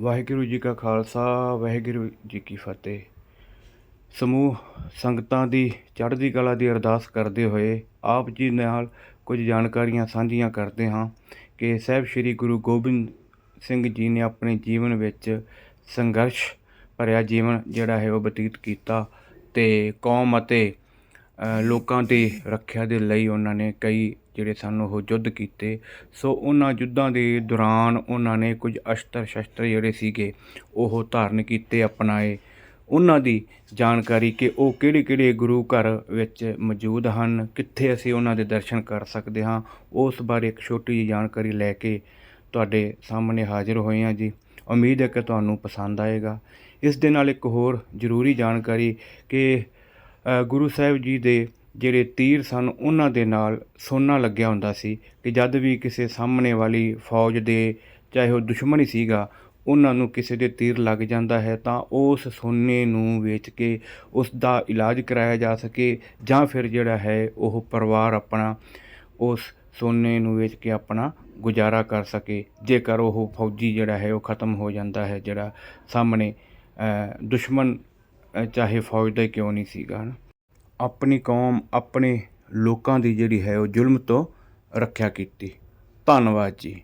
ਵਾਹਿਗੁਰੂ ਜੀ ਕਾ ਖਾਲਸਾ, ਵਾਹਿਗੁਰੂ ਜੀ ਕੀ ਫਤਿਹ। ਸਮੂਹ ਸੰਗਤਾਂ ਦੀ ਚੜ੍ਹਦੀ ਕਲਾ ਦੀ ਅਰਦਾਸ ਕਰਦੇ ਹੋਏ ਆਪ ਜੀ ਨਾਲ ਕੁਝ ਜਾਣਕਾਰੀਆਂ ਸਾਂਝੀਆਂ ਕਰਦੇ ਹਾਂ ਕਿ ਸਾਹਿਬ ਸ੍ਰੀ ਗੁਰੂ ਗੋਬਿੰਦ ਸਿੰਘ ਜੀ ਨੇ ਆਪਣੇ ਜੀਵਨ ਵਿੱਚ ਸੰਘਰਸ਼ ਭਰਿਆ ਜੀਵਨ ਜਿਹੜਾ ਹੈ ਉਹ ਬਤੀਤ ਕੀਤਾ ਤੇ ਕੌਮ ਅਤੇ ਲੋਕਾਂ ਦੀ ਰੱਖਿਆ ਦੇ ਲਈ ਉਹਨਾਂ ਨੇ ਕਈ ਜਿਹੜੇ ਸਨ ਉਹ ਯੁੱਧ ਕੀਤੇ। ਸੋ ਉਹਨਾਂ ਯੁੱਧਾਂ ਦੇ ਦੌਰਾਨ ਉਹਨਾਂ ਨੇ ਕੁਝ ਅਸਤਰ ਸ਼ਸਤਰ ਜਿਹੜੇ ਸੀਗੇ ਉਹ ਧਾਰਨ ਕੀਤੇ, ਅਪਣਾਏ। ਉਹਨਾਂ ਦੀ ਜਾਣਕਾਰੀ ਕਿ ਉਹ ਕਿਹੜੇ ਕਿਹੜੇ ਗੁਰੂ ਘਰ ਵਿੱਚ ਮੌਜੂਦ ਹਨ, ਕਿੱਥੇ ਅਸੀਂ ਉਹਨਾਂ ਦੇ ਦਰਸ਼ਨ ਕਰ ਸਕਦੇ ਹਾਂ, ਉਸ ਬਾਰੇ ਇੱਕ ਛੋਟੀ ਜਿਹੀ ਜਾਣਕਾਰੀ ਲੈ ਕੇ ਤੁਹਾਡੇ ਸਾਹਮਣੇ ਹਾਜ਼ਰ ਹੋਏ ਹਾਂ ਜੀ। ਉਮੀਦ ਹੈ ਕਿ ਤੁਹਾਨੂੰ ਪਸੰਦ ਆਏਗਾ। ਇਸ ਦੇ ਨਾਲ ਇੱਕ ਹੋਰ ਜ਼ਰੂਰੀ ਜਾਣਕਾਰੀ ਕਿ ਗੁਰੂ ਸਾਹਿਬ ਜੀ ਦੇ ਜਿਹੜੇ ਤੀਰ ਸਨ, ਉਹਨਾਂ ਦੇ ਨਾਲ ਸੋਨਾ ਲੱਗਿਆ ਹੁੰਦਾ ਸੀ ਕਿ ਜਦ ਵੀ ਕਿਸੇ ਸਾਹਮਣੇ ਵਾਲੀ ਫੌਜ ਦੇ, ਚਾਹੇ ਉਹ ਦੁਸ਼ਮਣ ਹੀ ਸੀਗਾ, ਉਹਨਾਂ ਨੂੰ ਕਿਸੇ ਦੇ ਤੀਰ ਲੱਗ ਜਾਂਦਾ ਹੈ, ਤਾਂ ਉਸ ਸੋਨੇ ਨੂੰ ਵੇਚ ਕੇ ਉਸ ਦਾ ਇਲਾਜ ਕਰਾਇਆ ਜਾ ਸਕੇ ਜਾਂ ਫਿਰ ਜਿਹੜਾ ਹੈ ਉਹ ਪਰਿਵਾਰ ਆਪਣਾ ਉਸ ਸੋਨੇ ਨੂੰ ਵੇਚ ਕੇ ਆਪਣਾ ਗੁਜ਼ਾਰਾ ਕਰ ਸਕੇ। ਜੇਕਰ ਉਹ ਫੌਜੀ ਜਿਹੜਾ ਹੈ ਉਹ ਖਤਮ ਹੋ ਜਾਂਦਾ ਹੈ, ਜਿਹੜਾ ਸਾਹਮਣੇ ਦੁਸ਼ਮਣ ਚਾਹੇ ਫੌਜ ਦਾ ਹੀ ਕਿਉਂ ਨਹੀਂ ਸੀਗਾ, ਹਨਾ? ਆਪਣੀ ਕੌਮ, ਆਪਣੇ ਲੋਕਾਂ ਦੀ ਜਿਹੜੀ ਹੈ ਉਹ ਜ਼ੁਲਮ ਤੋਂ ਰੱਖਿਆ ਕੀਤੀ। ਧੰਨਵਾਦ ਜੀ।